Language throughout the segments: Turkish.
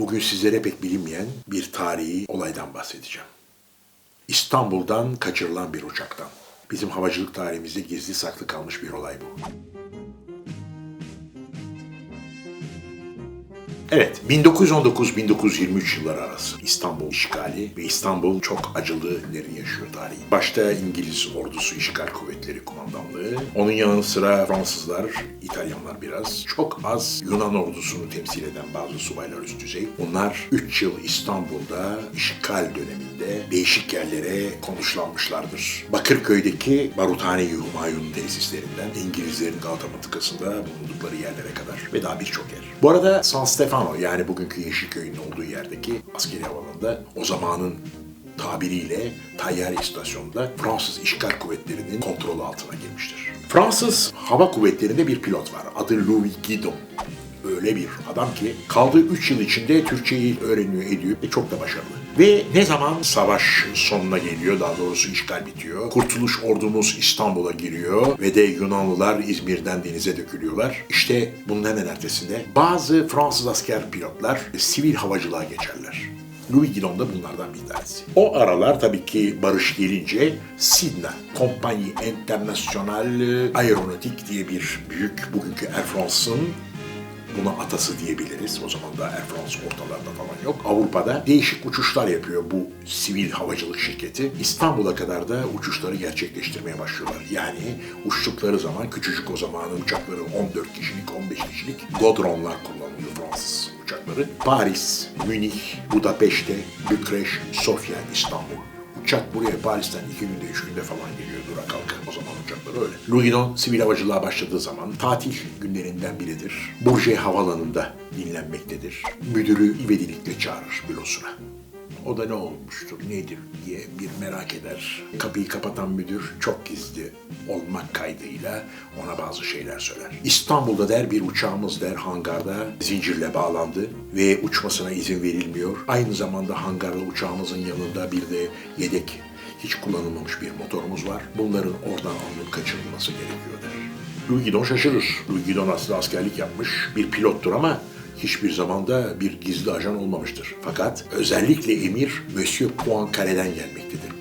Bugün sizlere pek bilinmeyen bir tarihi olaydan bahsedeceğim. İstanbul'dan kaçırılan bir uçaktan. Bizim havacılık tarihimizde gizli saklı kalmış bir olay bu. Evet, 1919-1923 yılları arası İstanbul işgali ve İstanbul çok acılı günleri yaşıyor tarihi. Başta İngiliz ordusu işgal kuvvetleri kumandanlığı, onun yanı sıra Fransızlar, İtalyanlar biraz, çok az Yunan ordusunu temsil eden bazı subaylar üst düzey. Bunlar 3 yıl İstanbul'da işgal döneminde değişik yerlere konuşlanmışlardır. Bakırköy'deki Baruthane-i Humayun tesislerinden İngilizlerin Galata mıntıkasında bulundukları yerlere kadar ve daha birçok yer. Bu arada San Stefano yani bugünkü Yeşilköy'ün olduğu yerdeki askeri havalanında o zamanın tabiriyle Tayyare istasyonunda Fransız işgal kuvvetlerinin kontrolü altına girmiştir. Fransız hava kuvvetlerinde bir pilot var. Adı Louis Guidon. Öyle bir adam ki kaldığı 3 yıl içinde Türkçeyi öğreniyor, ediyor ve çok da başarılı. Ve ne zaman savaş sonuna geliyor, daha doğrusu işgal bitiyor, Kurtuluş ordumuz İstanbul'a giriyor ve de Yunanlılar İzmir'den denize dökülüyorlar. İşte bunun hemen ertesinde bazı Fransız asker pilotlar sivil havacılığa geçerler. Louis Guidon da bunlardan bir tanesi. O aralar tabii ki barış gelince Sidna, Compagnie Internationale Aeronautique diye bir büyük bugünkü Air France'ın buna atası diyebiliriz. O zaman da Air France ortalarda falan yok. Avrupa'da değişik uçuşlar yapıyor bu sivil havacılık şirketi. İstanbul'a kadar da uçuşları gerçekleştirmeye başlıyorlar. Yani uçtukları zaman küçücük o zamanın uçakları 14 kişilik, 15 kişilik Godronlar kullanılıyor Fransız uçakları. Paris, Münih, Budapeşte, Bükreş, Sofya, İstanbul. Uçak buraya Paris'ten iki günde, üç günde falan geliyor dura kalka. Uçaklar öyle. Louis Guidon sivil havacılığa başladığı zaman tatil günlerinden biridir. Bourget Havalanı'nda dinlenmektedir. Müdürü ivedilikle çağırır bülosuna. O da ne olmuştur, nedir diye bir merak eder. Kapıyı kapatan müdür çok gizli olmak kaydıyla ona bazı şeyler söyler. İstanbul'da der bir uçağımız der hangarda zincirle bağlandı ve uçmasına izin verilmiyor. Aynı zamanda hangarda uçağımızın yanında bir de yedek hiç kullanılmamış bir motorumuz var. Bunların oradan alınıp kaçırılması gerekiyor der. Louis Guidon şaşırır. Louis Guidon aslında askerlik yapmış bir pilottur ama hiçbir zamanda bir gizli ajan olmamıştır. Fakat özellikle emir Monsieur Poincaré'den gelmektedir.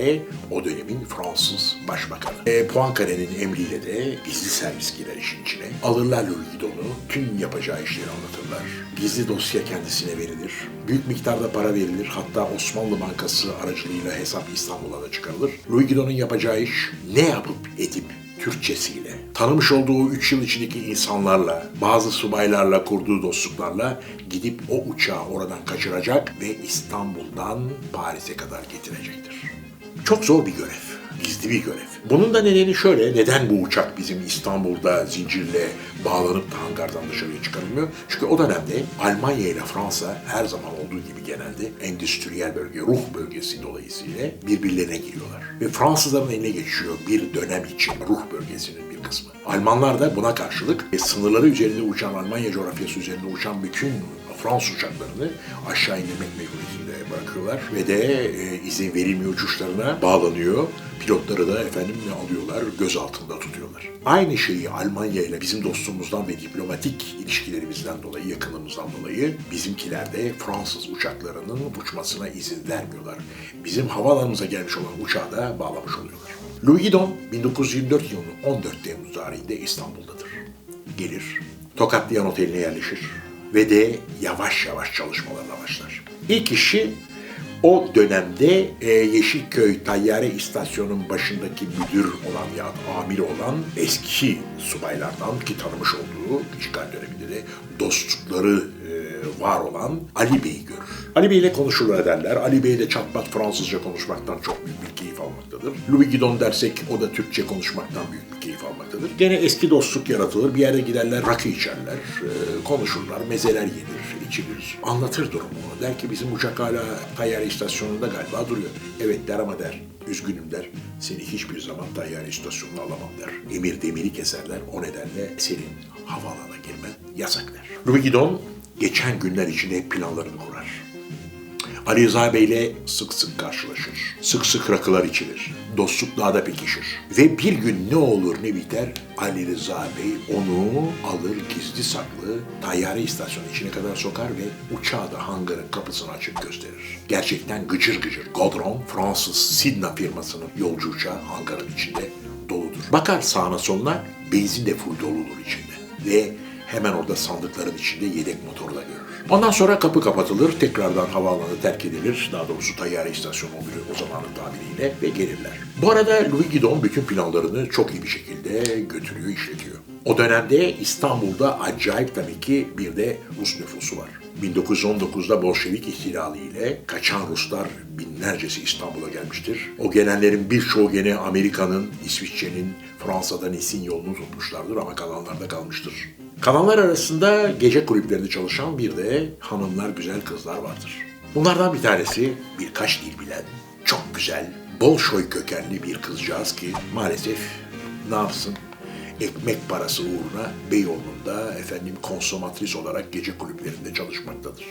Poincaré o dönemin Fransız başbakanı. E, Poincaré'nin emriyle de gizli servis girer işin içine. Alırlar Louis Guidon'u, tüm yapacağı işleri anlatırlar. Gizli dosya kendisine verilir. Büyük miktarda para verilir. Hatta Osmanlı Bankası aracılığıyla hesap İstanbul'a da çıkarılır. Louis Guidon'un yapacağı iş ne yapıp edip Türkçesiyle, tanımış olduğu 3 yıl içindeki insanlarla, bazı subaylarla kurduğu dostluklarla gidip o uçağı oradan kaçıracak ve İstanbul'dan Paris'e kadar getirecektir. Çok zor bir görev, gizli bir görev. Bunun da nedeni şöyle, neden bu uçak bizim İstanbul'da zincirle bağlanıp da hangardan dışarıya çıkarılmıyor? Çünkü o dönemde Almanya ile Fransa her zaman olduğu gibi genelde endüstriyel bölge, ruh bölgesi dolayısıyla birbirlerine giriyorlar. Ve Fransızların eline geçiyor bir dönem için ruh bölgesinin bir kısmı. Almanlar da buna karşılık e, sınırları üzerinde uçan, Almanya coğrafyası üzerinde uçan bütün Fransız uçaklarını aşağı indirmek mecburiyetinde bırakıyorlar ve de e, izin verilmiyor uçuşlarına bağlanıyor. Pilotları da efendim ne alıyorlar, göz altında tutuyorlar. Aynı şeyi Almanya ile bizim dostluğumuzdan ve diplomatik ilişkilerimizden dolayı, yakınımızdan dolayı bizimkiler de Fransız uçaklarının uçmasına izin vermiyorlar. Bizim havalarımıza gelmiş olan uçağı da bağlamış oluyorlar. Louis Guidon 1924 yılının 14 Temmuz tarihinde İstanbul'dadır. Gelir, Tokatlıyan Oteli'ne yerleşir ve de yavaş yavaş çalışmalarına başlar. İlk işi o dönemde e, Yeşilköy Tayyare İstasyonu'nun başındaki müdür olan ya da amiri olan eski subaylardan ki tanımış olduğu işgal döneminde de dostlukları e, var olan Ali Bey'i görür. Ali Bey ile konuşurlar ederler. Ali Bey de çatpat Fransızca konuşmaktan çok büyük bir keyif almaktadır. Louis Guidon dersek o da Türkçe konuşmaktan büyük bir almaktadır. Gene eski dostluk yaratılır. Bir yere giderler, rakı içerler, e, konuşurlar, mezeler yenir, içilir. Anlatır durumunu. Der ki bizim uçak hala Tayyare istasyonunda galiba duruyor. Evet der ama der. Üzgünüm der. Seni hiçbir zaman Tayyare istasyonuna alamam der. Emir demiri keserler. O nedenle senin havalana girmen yasak der. Guidon geçen günler içinde hep planlarını kurar. Ali Rıza Bey ile sık sık karşılaşır. Sık sık rakılar içilir. Dostluk daha da pekişir. Ve bir gün ne olur ne biter Ali Rıza Bey onu alır gizli saklı tayyare istasyonu içine kadar sokar ve uçağı da hangarın kapısını açıp gösterir. Gerçekten gıcır gıcır. Godron, Fransız Sidna firmasının yolcu uçağı hangarın içinde doludur. Bakar sağına soluna benzin de full doludur içinde. Ve hemen orada sandıkların içinde yedek motoru da görür. Ondan sonra kapı kapatılır, tekrardan havaalanı terk edilir. Daha doğrusu tayyare istasyonu oluyor o zamanın tabiriyle ve gelirler. Bu arada Louis Guidon bütün planlarını çok iyi bir şekilde götürüyor, işletiyor. O dönemde İstanbul'da acayip tabii ki bir de Rus nüfusu var. 1919'da Bolşevik ihtilali ile kaçan Ruslar binlercesi İstanbul'a gelmiştir. O gelenlerin birçoğu gene Amerika'nın, İsviçre'nin, Fransa'dan Nice'in yolunu tutmuşlardır ama kalanlar da kalmıştır. Kalanlar arasında gece kulüplerinde çalışan bir de hanımlar, güzel kızlar vardır. Bunlardan bir tanesi birkaç dil bilen, çok güzel, Bolşoy kökenli bir kızcağız ki maalesef ne yapsın ekmek parası uğruna Beyoğlu'nda efendim konsomatris olarak gece kulüplerinde çalışmaktadır.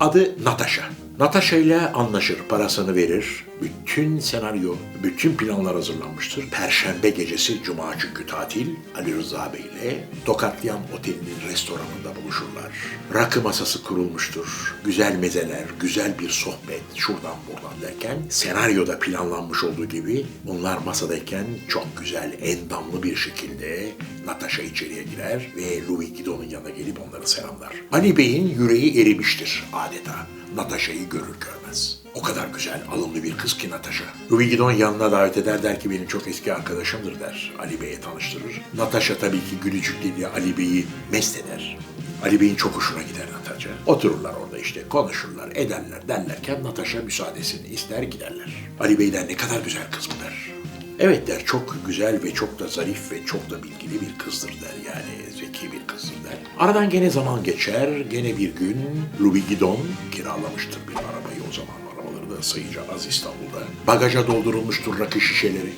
Adı Natasha. Natasha ile anlaşır, parasını verir. Bütün senaryo, bütün planlar hazırlanmıştır. Perşembe gecesi, Cuma çünkü tatil, Ali Rıza Bey ile Tokatliyan Oteli'nin restoranında buluşurlar. Rakı masası kurulmuştur. Güzel mezeler, güzel bir sohbet, şuradan buradan derken senaryoda planlanmış olduğu gibi bunlar masadayken çok güzel, endamlı bir şekilde Natasha içeriye girer ve Louis Guidon'un yanına gelip onları selamlar. Ali Bey'in yüreği erimiştir adeta. Natasha'yı görür görmez. O kadar güzel, alımlı bir kız ki Natasha. Louis Guidon yanına davet eder der ki benim çok eski arkadaşımdır der. Ali Bey'e tanıştırır. Natasha tabii ki gülücük diliyle Ali Bey'i mest eder. Ali Bey'in çok hoşuna gider Natasha. Otururlar orada işte konuşurlar, ederler derlerken Natasha müsaadesini ister giderler. Ali Bey'den ne kadar güzel kız bu der. Evet der çok güzel ve çok da zarif ve çok da bilgili bir kızdır der yani zeki bir kızdır der. Aradan gene zaman geçer gene bir gün Louis Guidon kiralamıştır bir arabayı o zaman arabaları da sayıca az İstanbul'da. Bagaja doldurulmuştur rakı şişeleri.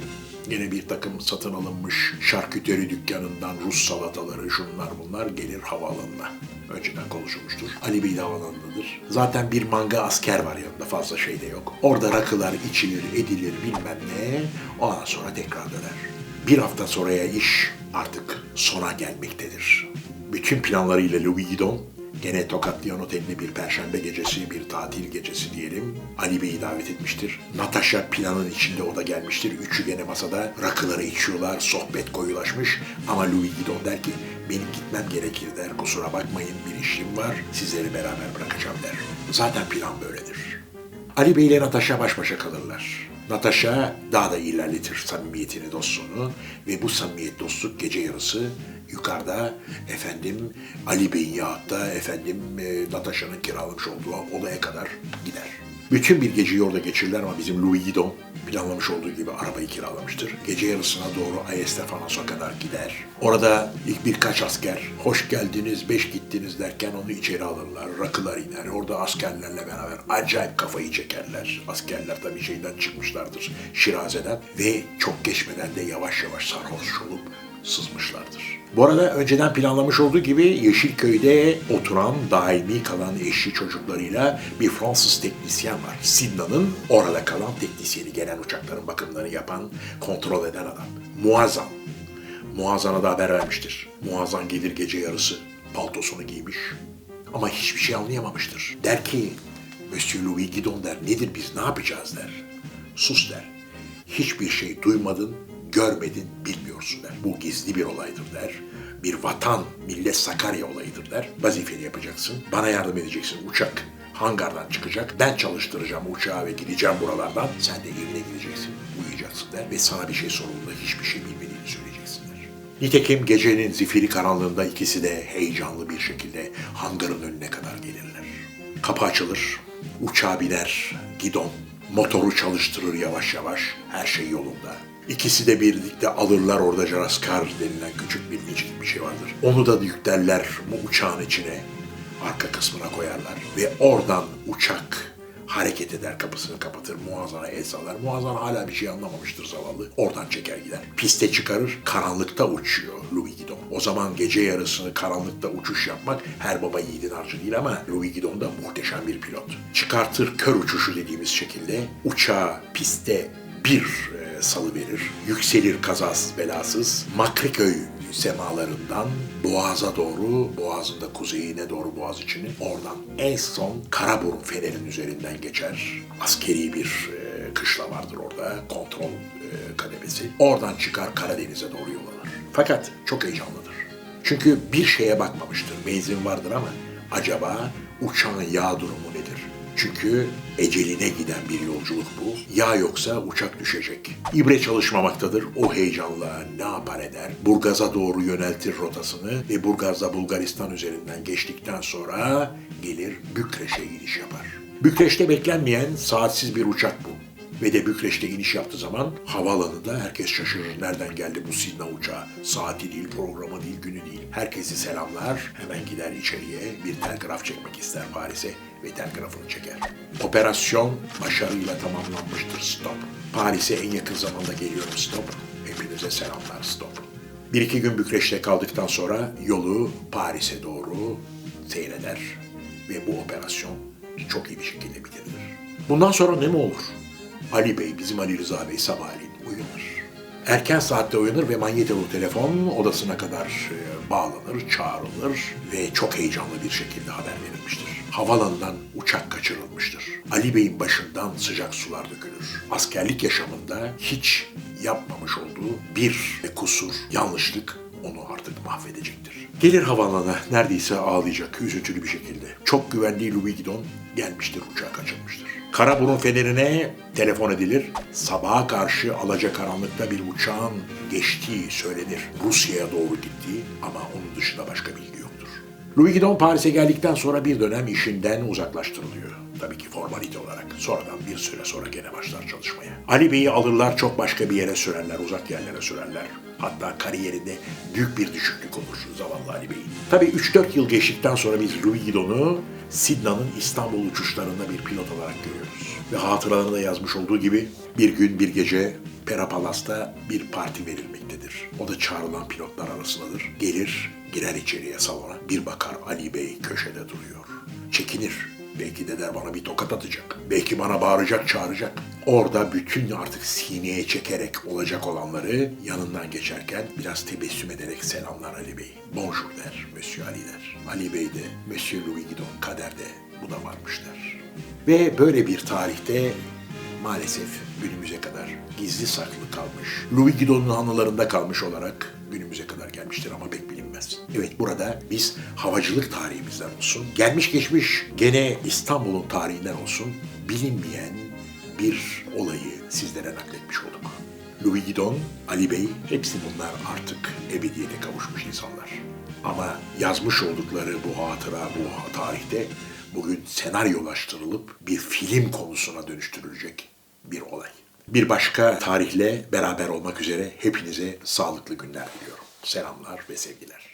Yine bir takım satın alınmış şarküteri dükkanından Rus salataları şunlar bunlar gelir havaalanına. Önceden konuşulmuştur. Ali Bey de havaalanındadır. Zaten bir manga asker var yanında fazla şey de yok. Orada rakılar içilir edilir bilmem ne. Ondan sonra tekrar döner. Bir hafta sonraya iş artık sona gelmektedir. Bütün planlarıyla Louis Guidon Gene Tokatlıyan Oteli'ne bir perşembe gecesi, bir tatil gecesi diyelim. Ali Bey'i davet etmiştir. Natasha planın içinde o da gelmiştir. Üçü gene masada rakıları içiyorlar, sohbet koyulaşmış. Ama Louis Guidon der ki, benim gitmem gerekir der. Kusura bakmayın bir işim var, sizleri beraber bırakacağım der. Zaten plan böyledir. Ali Bey ile Natasha baş başa kalırlar. Natasha daha da ilerletir samimiyetini, dostluğunu ve bu samimiyet dostluk gece yarısı yukarıda efendim Ali Bey'in yahutta efendim e, Natasha'nın kiralamış olduğu odaya kadar gider. Bütün bir geceyi orada geçirirler ama bizim Louis Guidon planlamış olduğu gibi arabayı kiralamıştır. Gece yarısına doğru Ayestefanos'a kadar gider. Orada ilk birkaç asker hoş geldiniz, beş gittiniz derken onu içeri alırlar. Rakılar iner. Orada askerlerle beraber acayip kafayı çekerler. Askerler tabii şeyden çıkmışlardır Şiraze'den ve çok geçmeden de yavaş yavaş sarhoş olup sızmışlardır. Bu arada önceden planlamış olduğu gibi Yeşilköy'de oturan, daimi kalan eşi çocuklarıyla bir Fransız teknisyen var. Sidna'nın orada kalan teknisyeni, gelen uçakların bakımlarını yapan, kontrol eden adam. Muazzam. Muazzan'a da haber vermiştir. Muazzan gelir gece yarısı, paltosunu giymiş. Ama hiçbir şey anlayamamıştır. Der ki, Monsieur Louis Guidon der, nedir biz ne yapacağız der. Sus der. Hiçbir şey duymadın, görmedin, bilmiyorsun der. Bu gizli bir olaydır der. Bir vatan, millet Sakarya olayıdır der. Vazifeni yapacaksın, bana yardım edeceksin. Uçak hangardan çıkacak, ben çalıştıracağım uçağı ve gideceğim buralardan. Sen de evine gideceksin, uyuyacaksın der. Ve sana bir şey sorulduğunda hiçbir şey bilmediğini söyleyeceksin der. Nitekim gecenin zifiri karanlığında ikisi de heyecanlı bir şekilde hangarın önüne kadar gelirler. Kapı açılır, uçağa biner, gidon, motoru çalıştırır yavaş yavaş, her şey yolunda. İkisi de birlikte alırlar orada Jaraskar denilen küçük bir minicik bir şey vardır. Onu da yüklerler bu uçağın içine, arka kısmına koyarlar ve oradan uçak hareket eder, kapısını kapatır, Muazzan'a el sallar. Muazzan hala bir şey anlamamıştır zavallı. Oradan çeker gider. Piste çıkarır, karanlıkta uçuyor Louis Guidon. O zaman gece yarısını karanlıkta uçuş yapmak her baba yiğidin harcı değil ama Louis Guidon da muhteşem bir pilot. Çıkartır kör uçuşu dediğimiz şekilde uçağı piste bir e, salı verir. Yükselir kazasız belasız. Makriköy semalarından Boğaz'a doğru, Boğaz'ın da kuzeyine doğru Boğaz içini oradan en son Karaburun Fener'in üzerinden geçer. Askeri bir e, kışla vardır orada, kontrol e, kademesi. Oradan çıkar Karadeniz'e doğru yol. Fakat çok heyecanlıdır. Çünkü bir şeye bakmamıştır. Benzin vardır ama acaba uçağın yağ durumu nedir? Çünkü eceline giden bir yolculuk bu. Ya yoksa uçak düşecek. İbre çalışmamaktadır. O heyecanla ne yapar eder? Burgaz'a doğru yöneltir rotasını ve Burgaz'da Bulgaristan üzerinden geçtikten sonra gelir Bükreş'e iniş yapar. Bükreş'te beklenmeyen saatsiz bir uçak bu. Ve de Bükreş'te iniş yaptığı zaman havaalanında herkes şaşırır. Nereden geldi bu Sidna uçağı? Saati değil, programı değil, günü değil. Herkesi selamlar. Hemen gider içeriye. Bir telgraf çekmek ister Paris'e ve telgrafını çeker. Operasyon başarıyla tamamlanmıştır. Stop. Paris'e en yakın zamanda geliyorum. Stop. Hepinize selamlar. Stop. Bir iki gün Bükreş'te kaldıktan sonra yolu Paris'e doğru seyreder ve bu operasyon çok iyi bir şekilde bitirilir. Bundan sonra ne mi olur? Ali Bey, bizim Ali Rıza Bey sabahleyin uyanır. Erken saatte uyanır ve manyetolu telefon odasına kadar e, bağlanır, çağrılır ve çok heyecanlı bir şekilde haber verilmiştir. Havalandan uçak kaçırılmıştır. Ali Bey'in başından sıcak sular dökülür. Askerlik yaşamında hiç yapmamış olduğu bir kusur, yanlışlık onu artık mahvedecektir. Gelir havalana neredeyse ağlayacak, üzüntülü bir şekilde. Çok güvendiği Louis Guidon gelmiştir, uçağı kaçırmıştır. Karaburun fenerine telefon edilir. Sabaha karşı alacakaranlıkta bir uçağın geçtiği söylenir. Rusya'ya doğru gittiği ama onun dışında başka bilgi yoktur. Louis Guidon Paris'e geldikten sonra bir dönem işinden uzaklaştırılıyor. Tabii ki formalite olarak. Sonradan bir süre sonra gene başlar çalışmaya. Ali Bey'i alırlar çok başka bir yere sürerler, uzak yerlere sürerler. Hatta kariyerinde büyük bir düşüklük olur zavallı Ali Bey'in. Tabii 3-4 yıl geçtikten sonra biz Louis Guidon'u Sidna'nın İstanbul uçuşlarında bir pilot olarak görüyoruz. Ve hatıralarında yazmış olduğu gibi bir gün bir gece Pera Palas'ta bir parti verilmektedir. O da çağrılan pilotlar arasındadır. Gelir, girer içeriye salona. Bir bakar Ali Bey köşede duruyor. Çekinir. Belki de der bana bir tokat atacak. Belki bana bağıracak, çağıracak. Orada bütün artık sineye çekerek olacak olanları yanından geçerken biraz tebessüm ederek selamlar Ali Bey. Bonjour der, Monsieur Ali der. Ali Bey de, Monsieur Louis Guidon kaderde bu da varmış der. Ve böyle bir tarihte maalesef günümüze kadar gizli saklı kalmış. Louis Guidon'un anılarında kalmış olarak günümüze kadar gelmiştir ama pek bilinmez. Evet burada biz havacılık tarihimizden olsun, gelmiş geçmiş gene İstanbul'un tarihinden olsun bilinmeyen bir olayı sizlere nakletmiş olduk. Louis Guidon, Ali Bey hepsi bunlar artık ebediyete kavuşmuş insanlar. Ama yazmış oldukları bu hatıra, bu tarihte bugün senaryolaştırılıp bir film konusuna dönüştürülecek bir olay. Bir başka tarihle beraber olmak üzere hepinize sağlıklı günler diliyorum. Selamlar ve sevgiler.